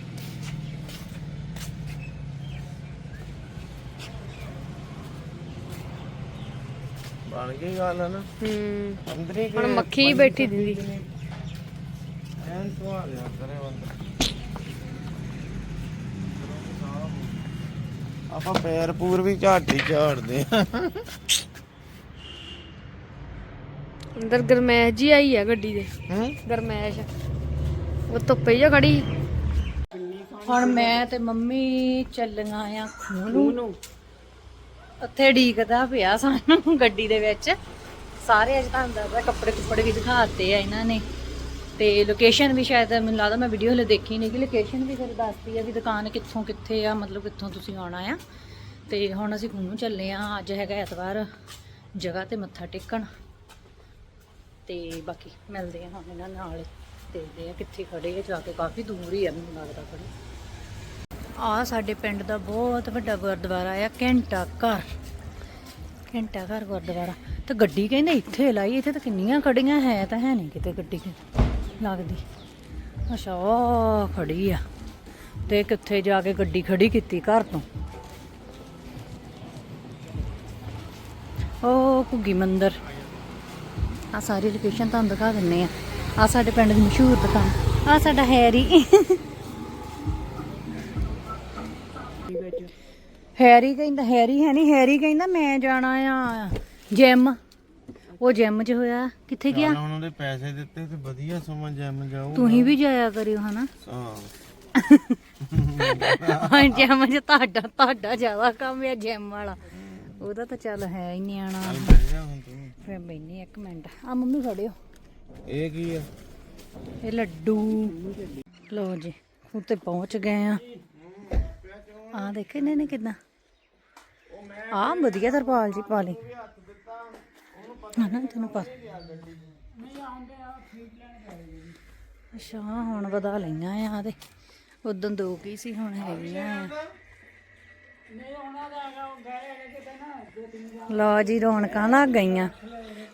ਬਣ ਗਈ ਗੱਲ ਨਾ। ਹੂੰ। ਅੰਦਰ ਹੀ ਹੁਣ ਮੱਖੀ ਹੀ ਬੈਠੀ ਦਿੰਦੀ। ਐਨ ਸਵਾਲ ਯਾਰ ਕਰੇ ਬੰਦਾ ਆਪਾਂ ਪੈਰ ਪੂਰ ਵੀ ਝਾੜੀ ਝਾੜਦੇ ਆ। ਅੰਦਰ ਗਰਮੈਸ਼ ਜੀ ਆਈ ਆ ਗੱਡੀ ਦੇ। ਹੂੰ? ਗਰਮੈਸ਼। ਉਹ ਧੁੱਪੇ ਜਿਹਾ ਖੜੀ। ਹੁਣ ਮੈਂ ਤੇ ਮੰਮੀ ਚੱਲੀਆਂ ਆ। ਖੂਹ ਨੂੰ। ਉੱਥੇ ਢੀਕਦਾ ਪਿਆ ਸਾਨੂੰ ਗੱਡੀ ਦੇ ਵਿੱਚ। ਸਾਰੇ ਅੱਜ ਤੁਹਾਨੂੰ ਦੱਸਦਾ ਕੱਪੜੇ ਕੁੱਪੜੇ ਵੀ ਦਿਖਾਤੇ ਆ ਇਹਨਾਂ ਨੇ। ਤੇ ਲੋਕੇਸ਼ਨ ਵੀ ਸ਼ਾਇਦ ਮੈਨੂੰ ਲੱਗਦਾ ਮੈਂ ਵੀਡੀਓ ਹਲੇ ਦੇਖੀ ਨਹੀਂ ਕਿ ਲੋਕੇਸ਼ਨ ਵੀ ਫਿਰ ਦੱਸਦੀ ਆ ਵੀ ਦੁਕਾਨ ਕਿੱਥੋਂ ਕਿੱਥੇ ਆ, ਮਤਲਬ ਕਿੱਥੋਂ ਤੁਸੀਂ ਆਉਣਾ ਆ। ਤੇ ਹੁਣ ਅਸੀਂ ਖੂਨੂ ਚੱਲੇ ਆ। ਅੱਜ ਹੈਗਾ ਐਤਵਾਰ, ਜਗ੍ਹਾ ਤੇ ਮੱਥਾ ਟੇਕਣ। ਤੇ ਬਾਕੀ ਮਿਲਦੇ ਆ ਹੁਣ ਇਹਨਾਂ ਨਾਲ। ਦੇਖਦੇ ਆ ਕਿੱਥੇ ਖੜੇ ਆ। ਜਾ ਕੇ ਕਾਫੀ ਦੂਰ ਹੀ ਆ, ਮੈਨੂੰ ਲੱਗਦਾ ਖੜੇ ਆ ਸਾਡੇ ਪਿੰਡ ਦਾ ਬਹੁਤ ਵੱਡਾ ਗੁਰਦੁਆਰਾ ਆ, ਘੰਟਾ ਘਰ। ਘੰਟਾ ਘਰ ਗੁਰਦੁਆਰਾ। ਤੇ ਗੱਡੀ ਕਹਿੰਦੇ ਇੱਥੇ ਲਾਈ, ਇੱਥੇ ਤਾਂ ਕਿੰਨੀਆਂ ਖੜੀਆਂ ਹੈ ਤਾਂ ਹੈ ਨਹੀਂ ਕਿਤੇ ਗੱਡੀ ਲੱਗਦੀ। ਅੱਛਾ ਉਹ ਖੜੀ ਆ। ਤੇ ਕਿੱਥੇ ਜਾ ਕੇ ਗੱਡੀ ਖੜੀ ਕੀਤੀ ਘਰ ਤੋਂ? ਉਹ ਘੁੱਗੀ ਮੰਦਰ। ਆ ਸਾਰੀ ਲੋਕੇਸ਼ਨ ਤੁਹਾਨੂੰ ਦਿਖਾ ਦਿੰਨੇ ਆ। ਆ ਸਾਡੇ ਪਿੰਡ ਦੀ ਮਸ਼ਹੂਰ ਦੁਕਾਨ। ਆ ਸਾਡਾ ਹੈਰੀ। ਹੈਰੀ ਕਹਿੰਦਾ ਹੈਰੀ ਹੈ ਨਹੀਂ ਹੈਰੀ ਕਹਿੰਦਾ ਮੈਂ ਜਾਣਾ ਆ ਜਿਮ ਉਹ ਜਿਮ 'ਚ ਹੋਇਆ ਕਿੱਥੇ ਗਿਆ? ਉਹਨਾਂ ਦੇ ਪੈਸੇ ਦਿੱਤੇ ਤੇ ਵਧੀਆ ਸਮਾਂ ਜੈਮ ਜਾਊ ਤੁਸੀਂ ਵੀ ਜਾਇਆ ਕਰਿਓ ਹਨਾ? ਹਾਂ। ਹਾਂ ਜਿਮ 'ਚ ਤੁਹਾਡਾ ਤੁਹਾਡਾ ਜ਼ਿਆਦਾ ਕੰਮ ਹੈ ਜਿਮ ਵਾਲਾ। ਉਹਦਾ ਤਾਂ ਚੱਲ ਹੈ ਹੀ ਨਿਆਣਾ। ਚੱਲ ਬਹਿ ਜਾ ਹੁਣ ਤੂੰ। ਫਿਰ ਬੈਣੀ ਇੱਕ ਮਿੰਟ। ਆ ਮੰਮੀ ਖੜਿਓ ਇਹ ਕੀ ਆ? ਇਹ ਲੱਡੂ। ਲੋ ਜੀ ਉੱਤੇ ਪਹੁੰਚ ਗਏ ਆ। ਆ ਦੇਖੇ ਨੇ ਨੇ ਕਿਦਾਂ। ਆ ਵਧੀਆ ਤਰਪਾਲ ਜੀ ਪਾ ਲਈ। ਹਨਾ ਤੈਨੂੰ ਪਾ। ਅੱਛਾ ਹੁਣ ਵਧਾ ਲਈਆਂ ਆ ਤੇ ਉਦੋਂ ਦੋ ਕੀ ਸੀ, ਹੁਣ ਹੈਗੀਆਂ ਆ। ਲਓ ਜੀ, ਰੌਣਕਾਂ ਲੱਗ ਗਈਆਂ।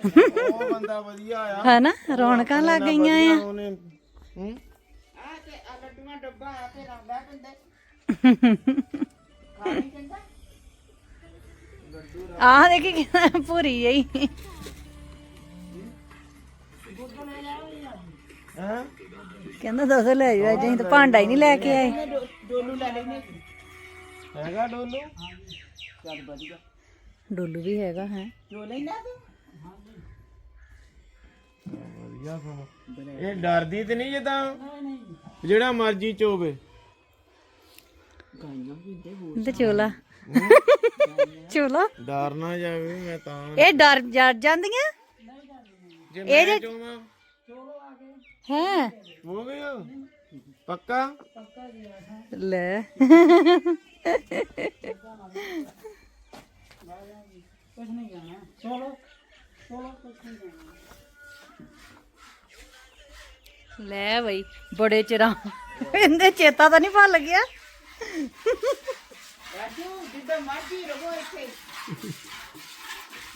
ਉਹ ਬੰਦਾ ਵਧੀਆ ਆ। ਹਨਾ ਰੌਣਕਾਂ ਲੱਗ ਗਈਆਂ ਆ ਉਹਨੇ ਹੂੰ ਆਹ ਦੇਖੀ ਕਿੰਨਾ ਭੂਰੀ ਜਈ ਹਾਂ? ਕਹਿੰਦਾ ਦੱਸ ਲੈ ਜਾ ਅਸੀਂ ਤਾਂ ਭਾਂਡਾ ਹੀ ਨਹੀਂ ਲੈ ਕੇ ਆਏ। ਹੈਗਾ ਡੋਲੂ? ਡੋਲੂ ਵੀ ਹੈਗਾ ਹੈ। ਵਧੀਆ ਸਮਾਂ ਇਹ ਡਰਦੀ ਤੇ ਨਹੀਂ ਜਦਾਂ ਜਿਹੜਾ ਮਰਜ਼ੀ ਚੋਵੇ। ਤੇ ਚੋਲਾ। ਚੋਲਾ? ਡਰ ਨਾ ਜਾਵੇ ਮੈਂ ਤਾਂ ਇਹ ਡਰ ਡਰ ਜਾਂਦੀਆਂ? ਜੇ ਮੈਂ ਚੋਵਾਂ। ਹੈ? ਹੋ ਗਿਆ। ਪੱਕਾ? ਲੈ। ਕੁਝ ਨਹੀਂ ਜਾਣਾ। ਚਲੋ। ਚਲੋ ਕੁਝ ਨਹੀਂ ਜਾਣਾ। ਲੈ ਬਈ ਬੜੇ ਚਿਰਾਂ। ਇਹਦੇ ਚੇਤਾ ਤਾਂ ਨਹੀਂ ਭੁੱਲ ਗਿਆ?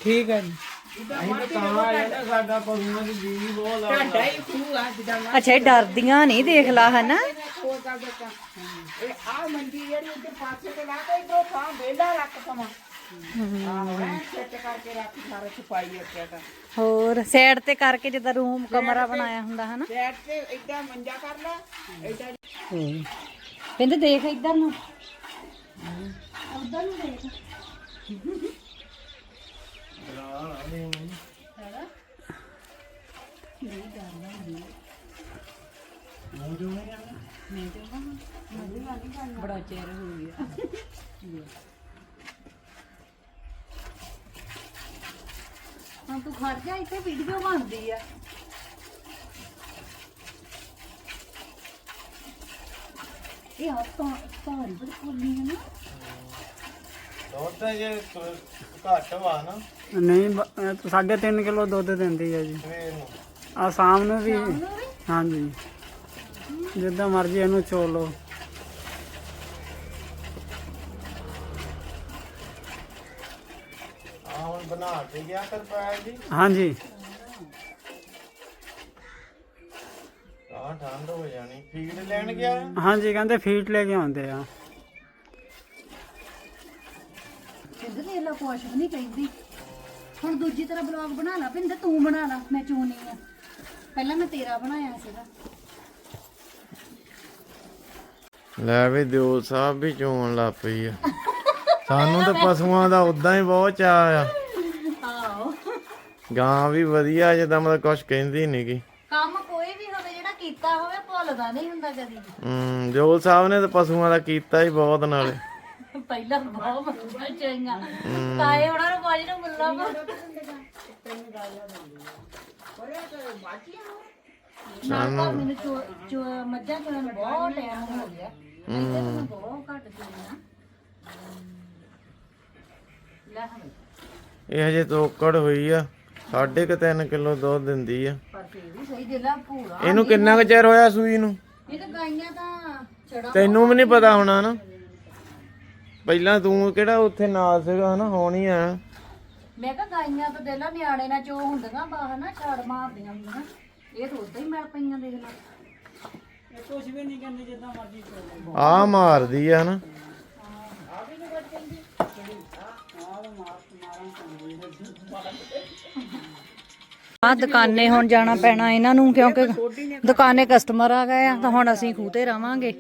ਠੀਕ ਹੈ ਜੀ। ਅਸੀਂ ਤਾਂ ਤਾਂ ਆਇਆ ਨਾ ਸਾਡਾ ਪਸ਼ੂਆਂ ਦੀ ਬੀਵੀ ਬਹੁਤ ਆ ਢਾਈ ਖੂਹ ਆ ਜਿੱਦਾਂ ਅੱਛਾ ਇਹ ਡਰਦੀਆਂ ਨਹੀਂ ਦੇਖ ਲਾ ਹਨਾ? ਖੋਲ ਕਰ ਦਿੱਤਾ ਇਹ ਆ ਮੰਡੀ ਜਿਹੜੀ ਉੱਤੇ ਪਾਸੇ ਤੇ ਲਾ ਕੇ ਇਧਰੋਂ ਥਾਂ ਵੇਲਾ ਰੱਖ ਸਮਾਂ। ਆਹੋ ਐ ਸੈੱਟ ਕਰਕੇ ਰੱਖ ਸਾਰਾ ਛੁਪਾਈ ਰੱਖਿਆ ਤਾਂ। ਹੋਰ ਸਾਈਡ ਤੇ ਕਰਕੇ ਜਿੱਦਾਂ ਰੂਮ ਕਮਰਾ ਬਣਾਇਆ ਹੁੰਦਾ ਹਨਾ? ਸੈੱਟ ਤੇ ਏਦਾਂ ਮੰਜਾ ਕਰ ਲੈ ਏਦਾਂ ਕਹਿੰਦੇ ਦੇਖ ਇੱਧਰ ਨੂੰ। ਉਧਰ ਨੂੰ ਦੇਖ। ਬੜਾ ਚਿਰ ਹੋ ਗਿਆ। ਹਾਂ ਤੂੰ ਖੜ ਜਾ ਇੱਥੇ ਵੀਡੀਓ ਬਣਦੀ ਆ। ਇਹ ਆ ਤਾਂ ਸਾਰੀ ਬੜੀ ਕੋਲੀ ਹੈ ਨਾ। ਦੁੱਧ ਜੇ ਸ- ਘੱਟ ਵਾ ਨਾ। ਨਹੀਂ ਸਾਢੇ 3 ਕਿਲੋ ਦੁੱਧ ਦਿੰਦੀ ਹੈ ਜੀ। ਸਵੇਰ ਨੂੰ ਆ ਸ਼ਾਮ ਨੂੰ ਵੀ? ਹਾਂਜੀ। ਜਿੱਦਾਂ ਮਰਜ਼ੀ ਇਹਨੂੰ ਚੋਲ ਲਓ। ਆ ਹੁਣ ਬਣਾ ਕੇ ਗਿਆ ਤਰਪਾਲ ਜੀ। ਹਾਂਜੀ। ਆ ਠੰਡ ਹੋ ਜਾਣੀ। ਫੀਡ ਲੈਣ ਗਿਆ? ਹਾਂਜੀ ਕਹਿੰਦੇ ਫੀਟ ਲੈ ਕੇ ਆਉਂਦੇ ਆ। ਕਹਿੰਦੇ ਤੇ ਇਹਲਾ ਕੁਛ ਵੀ ਨਹੀਂ ਕਹਿੰਦੀ। ਹੁਣ ਦੂਜੀ ਤਰ੍ਹਾਂ ਬਲੌਗ ਬਣਾ ਲਾ ਪਿੰਦੇ ਤੂੰ ਬਣਾ ਲਾ ਮੈਂ ਚੋਣੀ ਆ। ਪਹਿਲਾਂ ਮੈਂ ਤੇਰਾ ਬਣਾਇਆ ਸੀਗਾ। ਲੈ ਵੀ ਦਿਓ ਸਾਹਿਬ ਵੀ ਚੋਣ ਲੱਗ ਪਈ ਆ। ਸਾਨੂੰ ਤਾਂ ਪਸ਼ੂਆਂ ਦਾ ਉਦਾਂ ਹੀ ਬਹੁਤ ਚਾਅ ਆ। ਆਓ ਗਾਂ ਵੀ ਵਧੀਆ ਜਿੱਦਾਂ ਮਤਲਬ ਕੁਝ ਕਹਿੰਦੀ ਨੀ ਗੀ ਕੰਮ ਕੋਈ ਵੀ ਹੋਵੇ ਜਿਹੜਾ ਕੀਤਾ ਹੋਵੇ ਭੁੱਲਦਾ ਨਹੀਂ ਹੁੰਦਾ ਕਦੀ। ਹੂੰ ਜੋਲ ਸਾਹਿਬ ਨੇ ਤਾਂ ਪਸ਼ੂਆਂ ਦਾ ਕੀਤਾ ਹੀ ਬਹੁਤ ਨਾਲੇ। ਪਹਿਲਾਂ ਬਹੁਤ ਮੱਝਾਂ ਚਾਹੀਆਂ ਤਾਏ ਉਹਨਾਂ ਨੂੰ ਬਾਜੀ ਨੂੰ ਮਿਲਣਾ ਵਾ। ਨੂੰ ਤਾਂ ਹਾਂ, ਉਹ ਕਹਿੰਦੇ ਮੈਨੂੰ ਚੋ- ਚੋ- ਮੱਝਾਂ ਚੋਣ ਨੂੰ ਬਹੁਤ ਟਾਈਮ ਹੋ ਗਿਆ। ਇੱਥੇ ਬਹੁਤ ਘੱਟ ਇਹ ਹਜੇ ਤੋਕੜ ਹੋਈ ਆ। ਸਾਢੇ ਕੁ 3 ਕਿਲੋ ਦੁੱਧ ਦਿੰਦੀ ਆ। ਪਰ ਫੇਰ ਵੀ ਸਹੀ ਦਿਲਾ ਪੂਰਾ ਇਹਨੂੰ ਕਿੰਨਾ ਕੁ ਚਿਰ ਹੋਇਆ ਸੂਈ ਨੂੰ? ਇਹ ਤਾਂ ਗਾਈਆਂ ਤਾਂ ਛੜਾ ਤੈਨੂੰ ਵੀ ਨਹੀਂ ਪਤਾ ਹੋਣਾ। ਨਾ। ਪਹਿਲਾਂ ਤੂੰ ਕਿਹੜਾ ਉੱਥੇ ਨਾਲ ਸੀਗਾ ਨਾ ਹੁਣ ਹੀ ਆ। ਮੈਂ ਕਿਹਾ ਗਾਈਆਂ ਤਾਂ ਦੇਲਾ ਨਿਆਣੇ ਨਾਲ ਚੋ ਹੁੰਦੀਆਂ ਬਾਹਰ ਨਾ ਛੜ ਮਾਰਦੀਆਂ ਹੁੰਦੀਆਂ ਇਹ ਤਾਂ ਉਦਾਂ ਹੀ ਮਿਲ ਪਈਆਂ ਦੇਖ ਲੈ। ਆ ਮਾਰਦੀ ਆ ਨਾ ਆ ਦੁਕਾਨੇ ਹੁਣ ਜਾਣਾ ਪੈਣਾ ਇਹਨਾਂ ਨੂੰ ਕਿਉਂਕਿ ਦੁਕਾਨੇ ਕਸਟਮਰ ਆ ਗਏ ਆ ਤਾਂ ਹੁਣ ਅਸੀਂ ਖੂਤੇ ਰਵਾਂਗੇ।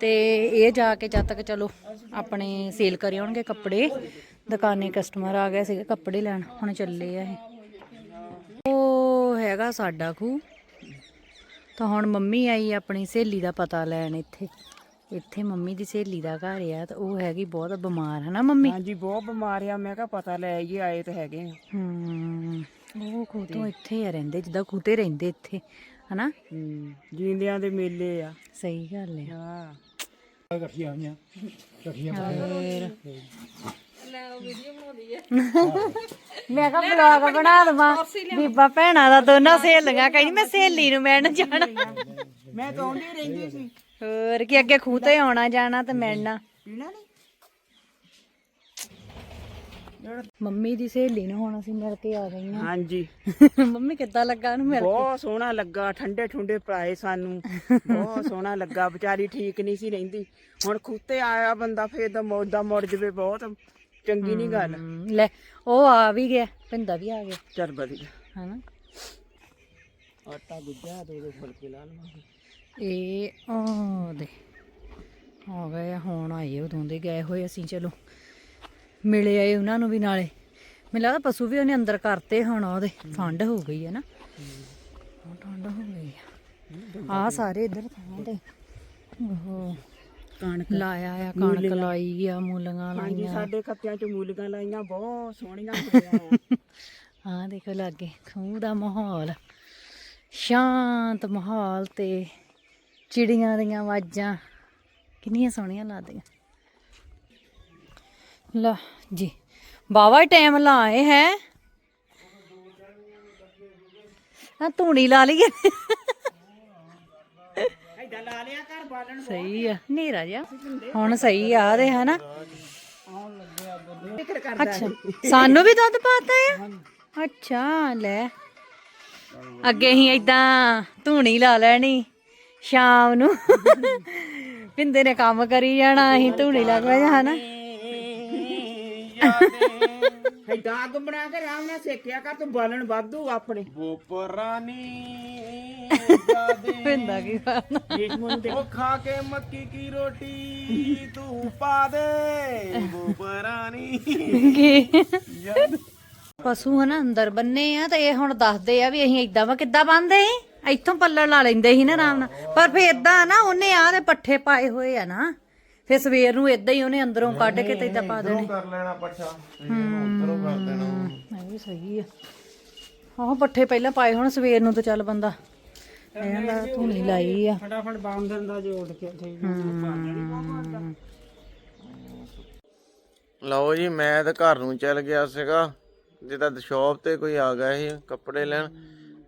ਤੇ ਇਹ ਜਾ ਕੇ ਜਦ ਤੱਕ ਚਲੋ ਆਪਣੇ ਸੇਲ ਕਰੇ ਹੋਣਗੇ ਕੱਪੜੇ ਦੁਕਾਨੇ ਕਸਟਮਰ ਆ ਗਏ ਸੀਗੇ ਕੱਪੜੇ ਲੈਣ ਹੁਣ ਚੱਲੇ ਆ ਇਹ। ਉਹ ਹੈਗਾ ਸਾਡਾ ਖੂ ਤਾਂ ਹੁਣ ਮੰਮੀ ਆਈ ਆਪਣੀ ਸਹੇਲੀ ਦਾ ਪਤਾ ਲੈਣ ਇੱਥੇ। ਇੱਥੇ ਮੰਮੀ ਦੀ ਸਹੇਲੀ ਦਾ ਘਰ ਆ ਤਾਂ ਉਹ ਹੈਗੀ ਬਹੁਤ ਬਿਮਾਰ ਹੈ ਨਾ ਮੰਮੀ? ਹਾਂਜੀ ਬਹੁਤ ਬਿਮਾਰ ਆ। ਮੈਂ ਕਿਹਾ ਪਤਾ ਲੈ ਆਈਏ ਆਏ ਤਾਂ ਹੈਗੇ ਹਮ ਉਹ ਖੂ ਤੋਂ ਇੱਥੇ ਆ ਰਹਿੰਦੇ ਜਿੱਦਾਂ ਖੂਤੇ ਰਹਿੰਦੇ ਇੱਥੇ ਹਨਾ? ਹੂੰ ਜੀਂਦਿਆਂ ਦੇ ਮੇਲੇ ਆ। ਸਹੀ ਗੱਲ ਹੈ। ਹਾਂ ਮੈਂ ਕਿਹਾ ਬਲੌਗ ਬਣਾ ਦਵਾਂ ਬੀਬਾ ਭੈਣਾਂ ਦਾ ਦੋਨਾਂ ਸਹੇਲੀਆਂ ਕਹਿੰਦੀ ਮੈਂ ਸਹੇਲੀ ਨੂੰ ਮਿਲਣ ਜਾਣਾ। ਮੈਂ ਤਾਂ ਆਉਂਦੀ ਰਹਿੰਦੀ ਸੀ। ਹੋਰ ਕੀ ਅੱਗੇ ਖੂਹ ਤੇ ਆਉਣਾ ਜਾਣਾ ਤੇ ਮਿਲਣਾ। ਪੀਣਾ ਨਹੀਂ ਮੰਮੀ ਦੀ ਸਹੇਲੀ ਨੂੰ ਹੁਣ ਅਸੀਂ ਮਿਲ ਕੇ ਆ ਗਈਆਂ। ਹਾਂਜੀ। ਮੰਮੀ ਕਿੱਦਾਂ ਲੱਗਾ ਉਹਨੂੰ ਮਿਲ ਬਹੁਤ ਸੋਹਣਾ ਲੱਗਾ ਠੰਡੇ ਠੁੰਡੇ ਪਾਏ ਸਾਨੂੰ। ਬਹੁਤ ਸੋਹਣਾ ਲੱਗਾ ਵਿਚਾਰੀ ਠੀਕ ਨਹੀਂ ਸੀ ਰਹਿੰਦੀ। ਹੁਣ ਖੁੱਤੇ ਆਇਆ ਬੰਦਾ ਫੇਰ ਦਾ ਮੌਦਾ ਮੁੜ ਜਵੇ ਬਹੁਤ। ਚੰਗੀ ਨਹੀਂ ਗੱਲ। ਲੈ ਉਹ ਆ ਵੀ ਗਿਆ ਪਿੰਦਾ ਵੀ ਆ ਗਿਆ। ਚੱਲ ਵਧੀਆ। ਹਨਾ? ਆਟਾ ਗੁੱਜਾ ਦੋ ਦੋ ਫੁਲਕੇ ਲਾ ਲਵਾਂਗੇ। ਇਹ ਉਹ ਦੇ। ਆ ਗਏ ਆ, ਹੁਣ ਆਏ ਉਦੋਂ ਦੇ ਗਏ ਹੋਏ ਅਸੀਂ ਚਲੋ। ਮਿਲੇ ਆਏ ਉਹਨਾਂ ਨੂੰ ਵੀ ਨਾਲੇ। ਮੈਨੂੰ ਲੱਗਦਾ ਪਸ਼ੂ ਵੀ ਉਹਨੇ ਅੰਦਰ ਕਰਤੇ ਹੁਣ ਉਹਦੇ ਠੰਡ ਹੋ ਗਈ ਹੈ ਨਾ। ਹਾਂ, ਠੰਡ ਹੋ ਗਈ ਆ। ਆ ਸਾਰੇ ਇੱਧਰ ਥਾਂ ਤੇ। ਉਹ ਕਣਕ। ਲਾਇਆ ਆ ਕਣਕ ਲਾਈ ਆ ਮੂਲੀਆਂ ਹਾਂਜੀ ਲਾਈਆਂ। ਸਾਡੇ ਖੱਤਿਆਂ ਚ ਮੂਲੀਆਂ ਲਾਈਆਂ ਬਹੁਤ ਸੋਹਣੀਆਂ ਹੋਈਆਂ। ਆ ਦੇਖੋ ਲਾਗੇ ਖੂਹ ਦਾ ਮਾਹੌਲ। ਸ਼ਾਂਤ ਮਾਹੌਲ ਤੇ ਚਿੜੀਆਂ ਦੀਆਂ ਆਵਾਜ਼ਾਂ। ਕਿੰਨੀਆਂ ਸੋਹਣੀਆਂ ਲੱਗਦੀਆਂ। ਲਾ। ਜੀ। ਬਾਵਾ ਟਾਈਮ ਲਾਏ ਹੈ। ਆ ਧੂਣੀ ਲਾ ਲਈਏ ਏਦਾਂ ਲਾ ਲਿਆ ਘਰ ਬਾਲਣ ਸਹੀ ਆ। ਹਨੇਰਾ ਜਿਹਾ। ਹੁਣ ਸਹੀ ਆ ਦੇ ਹਨਾ? ਅੱਛਾ ਸਾਨੂੰ ਵੀ ਦੁੱਧ ਪਾਤਾ ਆ? ਅੱਛਾ ਲੈ। ਅੱਗੇ ਹੀ ਏਦਾਂ ਧੂਣੀ ਲਾ ਲੈਣੀ ਸ਼ਾਮ ਨੂੰ। ਪਿੰਦੇ ਨੇ ਕੰਮ ਕਰੀ ਜਾਣਾ ਅਸੀਂ ਧੂਣੀ ਲਾ ਕੇ ਜਾ ਹਨਾ ਏਦਾਂ ਅੱਗ ਬਣਾ ਕੇ ਆਰਾਮ ਨਾਲ ਸੇਕਿਆ ਕਰ ਤੂੰ ਬਾਲਣ ਵਾਧੂ ਆਪਣੇ। ਬੋਪਰਾਨੀ ਪਿੰਦਾ ਕੀ ਕਰਨਾ ਉਹ ਖਾ ਕੇ ਮੱਕੀ ਕੀ ਰੋਟੀ ਤੂੰ ਪਾ ਦੇ। ਬੋਪਰਾਨੀ ਪਸ਼ੂ ਹਨਾ ਅੰਦਰ ਬੰਨੇ ਆ ਤੇ ਇਹ ਹੁਣ ਦੱਸਦੇ ਆ ਵੀ ਅਸੀਂ ਏਦਾਂ ਵਾ ਕਿੱਦਾਂ ਬੰਦੇ ਇੱਥੋਂ ਪੱਲੜ ਲਾ ਲੈਂਦੇ ਸੀ ਨਾ ਆਰਾਮ ਨਾਲ। ਪਰ ਫੇਰ ਏਦਾਂ ਨਾ ਉਹਨੇ ਆ ਦੇ ਪੱਠੇ ਪਾਏ ਹੋਏ ਆ ਨਾ। ਫੇਰ ਸਵੇਰ ਨੂੰ ਏਦਾਂ ਹੀ ਉਹਨੇ ਅੰਦਰੋਂ ਕੱਢ ਕੇ ਤੇ ਏਦਾਂ ਪਾ ਦੇਣੇ। ਕਰ ਲੈਣਾ ਪੱਠਾ। ਉਧਰੋਂ ਕਰ ਦੇਣਾ। ਇਹ ਵੀ ਸਹੀ ਆ। ਆਹ ਪੱਠੇ ਪਹਿਲਾਂ ਪਾਏ ਹੁਣ ਸਵੇਰ ਨੂੰ ਤਾਂ ਚੱਲ ਬੰਦਾ। ਇਹਨਾਂ ਦਾ ਧੂਣੀ ਲਾਈ ਆ। ਫਟਾਫਟ ਬਾਂਧਣ ਦਾ ਜੋੜ ਕੇ ਲਓ ਜੀ ਮੈਂ ਤਾਂ ਘਰ ਨੂੰ ਚੱਲ ਗਿਆ ਸੀਗਾ। ਜਿੱਦਾਂ ਸ਼ਾਪ ਤੇ ਕੋਈ ਆ ਗਿਆ ਸੀ ਕੱਪੜੇ ਲੈਣ।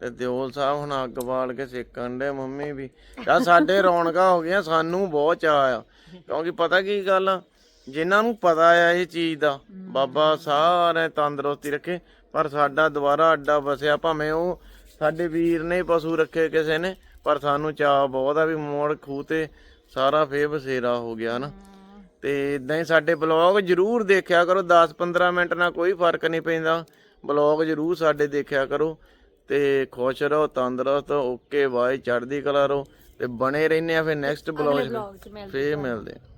ਤੇ ਦਿਓਲ ਸਾਹਿਬ ਹੁਣ ਅੱਗ ਬਾਲ ਕੇ ਸੇਕਣ ਦੇ ਮੰਮੀ ਵੀ। ਤਾਂ ਸਾਡੇ ਰੌਣਕਾਂ ਹੋ ਗਈਆਂ, ਸਾਨੂੰ ਬਹੁਤ ਚਾਅ ਆ। ਕਿਉਂਕਿ ਪਤਾ ਕੀ ਗੱਲ ਆ? ਜਿਨ੍ਹਾਂ ਨੂੰ ਪਤਾ ਆ ਇਹ ਚੀਜ਼ ਦਾ, ਬਾਬਾ ਸਾਰੇ ਤੰਦਰੁਸਤੀ ਰੱਖੇ, ਪਰ ਸਾਡਾ ਦੁਬਾਰਾ ਅੱਡਾ ਵਸਿਆ ਭਾਵੇਂ ਉਹ ਸਾਡੇ ਵੀਰ ਨੇ ਪਸ਼ੂ ਰੱਖੇ ਕਿਸੇ ਨੇ, ਪਰ ਸਾਨੂੰ ਚਾਅ ਬਹੁਤ ਆ ਵੀ ਮੋੜ ਖੂਹ ਤੇ ਸਾਰਾ ਫੇਰ ਬਸੇਰਾ ਹੋ ਗਿਆ ਨਾ। ਤੇ ਇਦਾਂ ਹੀ ਸਾਡੇ ਬਲੌਗ ਜਰੂਰ ਦੇਖਿਆ ਕਰੋ 10-15 ਮਿੰਟ ਨਾਲ ਕੋਈ ਫ਼ਰਕ ਨਹੀਂ ਪੈਂਦਾ। ਬਲੌਗ ਜਰੂਰ ਸਾਡੇ ਦੇਖਿਆ ਕਰੋ। ਤੇ ਖੁਸ਼ ਰਹੋ ਤੰਦਰੁਸਤ ਓਕੇ ਬਾਏ ਚੜ੍ਹਦੀ ਕਲਾ ਰਹੋ ਤੇ ਬਣੇ ਰਹਿੰਦੇ ਆ ਫਿਰ ਨੈਕਸਟ ਬਲੌਗ ਫੇਰ ਮਿਲਦੇ ਆ